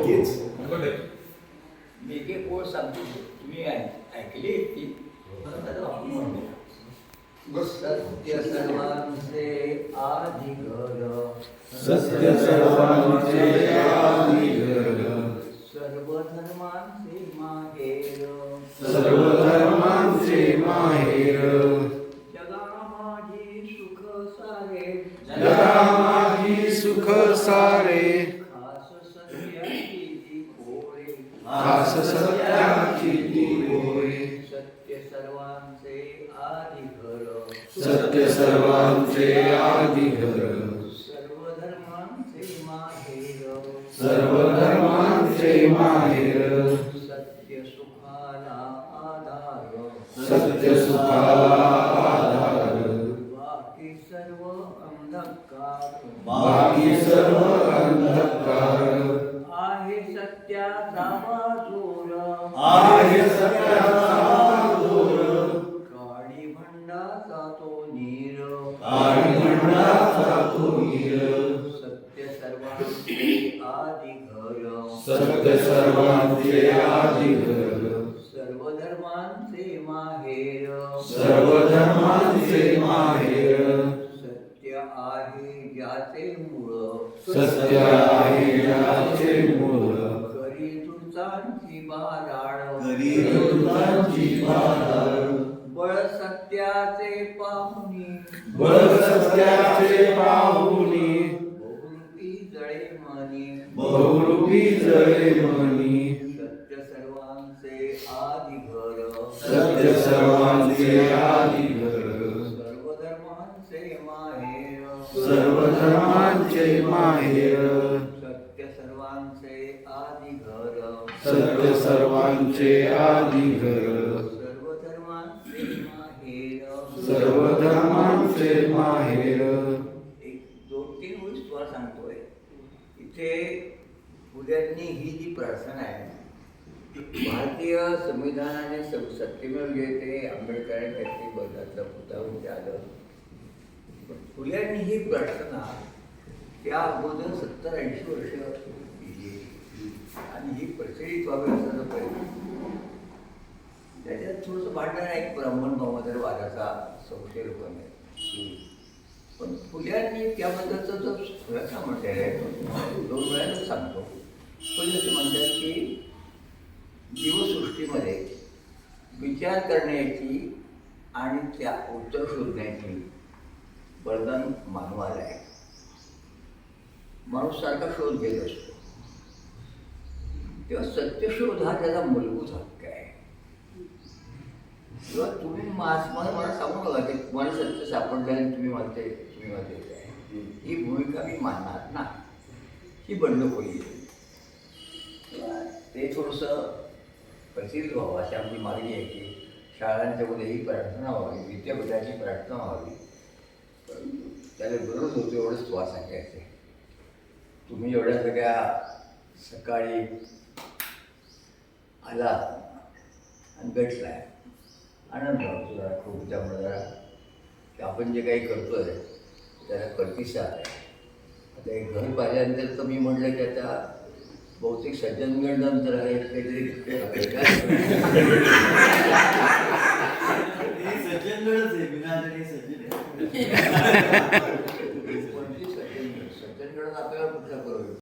नक्कीच मी एक एक ओळ सांगतो तुम्ही ऐक- ऐकली ती आता आपण म्हणूया. सत्य सर्वांचे आधी घर सत्य सर्वांचे आदिघर सर्व धर्मांचे माहेर सर्व खास सत्याची होय सत्य सर्वांचे घर. सत्य सर्वांचे आदिघर सर्व धर्मांचे माहेर. सर्व धर्मांचे माहेर. नीर। नीर। सत्य सर्वांचे आधी घर सत्य सर्वांचे सर्व धर्मांचे माहेर। सर्व धर्मांचे माहेर। सत्य आहे ज्याचे मूळ। सत्य आहे ज्याचे मूळ। खरी तुझांची बाराळ। घरी तुझांची बाराळ। सत्याचे पाहुणी. बळ सत्याचे पाहुणी. बहुरूपी जळे मनी बहुरूपी जळे मनी सत्य सर्वांचे आधी घर सत्य सर्वांचे आदिघर. सर्व धर्मांचे माहेर. सर्व धर्मांचे माहेर. सत्य सर्वांचे आधी घर सत्य सर्वांचे सर्व धर्मांचे माहेर सर्व धर्मांचे माहेर. एक दोन तीन ओळी तुम्हाला सांगतोय. इथे पुढ्यांनी ही जी प्रार्थना आहे भारतीय संविधानाने स- सत्यमेव जयते आंबेडकरांनी त्याची बदलातलं पुतावून आलं. पण फुल्यांनी ही प्रार्थना त्या अगोदर सत्तर ऐंशी वर्ष आणि ही प्रचलित व्हावी असा प्रयत्न. थोडंसं भांडण आहे एक ब्राह्मण भावादर वादाचा संशय लोकांनी पण फुल्यांनी त्याबद्दलचा जो प्रयत्न म्हटलेला आहे तो दोन वेळानं सांगतो. पण असं म्हणतात की जीवसृष्टीमध्ये विचार करण्याची आणि त्या उत्तर शोधण्याची वरदान मानवाला आहे. माणूस सारखा शोध घेत असतो. तेव्हा सत्यशोध हा त्याचा मूलभूत हक्क आहे. किंवा तुम्ही मास मला मला सांगू नका ते. तुम्हाला सत्य सापडल्याने तुम्ही म्हणते तुम्ही म्हणते ही भूमिका मी मानणार ना. ही बंडखोरी आहे. ते थोडंसं प्रसिद्ध व्हावं अशी आपली मागणी आहे की शाळांच्यामध्ये ही प्रार्थना व्हावी विद्यापीठाची प्रार्थना व्हावी. पण त्याला गरज होती एवढंच तुला सांगायचं आहे तुम्ही एवढ्या सगळ्या सकाळी आला आणि भेटलाय. आनंद वाटतो जरा खूप त्यामुळे जरा की आपण जे काही करतो आहे त्याला प्रतिसाद आहे. आता एक घर पाहिल्यानंतर तर मी म्हटलं की आता बहुतेक सज्जनगण नंतर आहे काहीतरी सज्जनगड आहे सज्जन आपल्याला कुठला करू?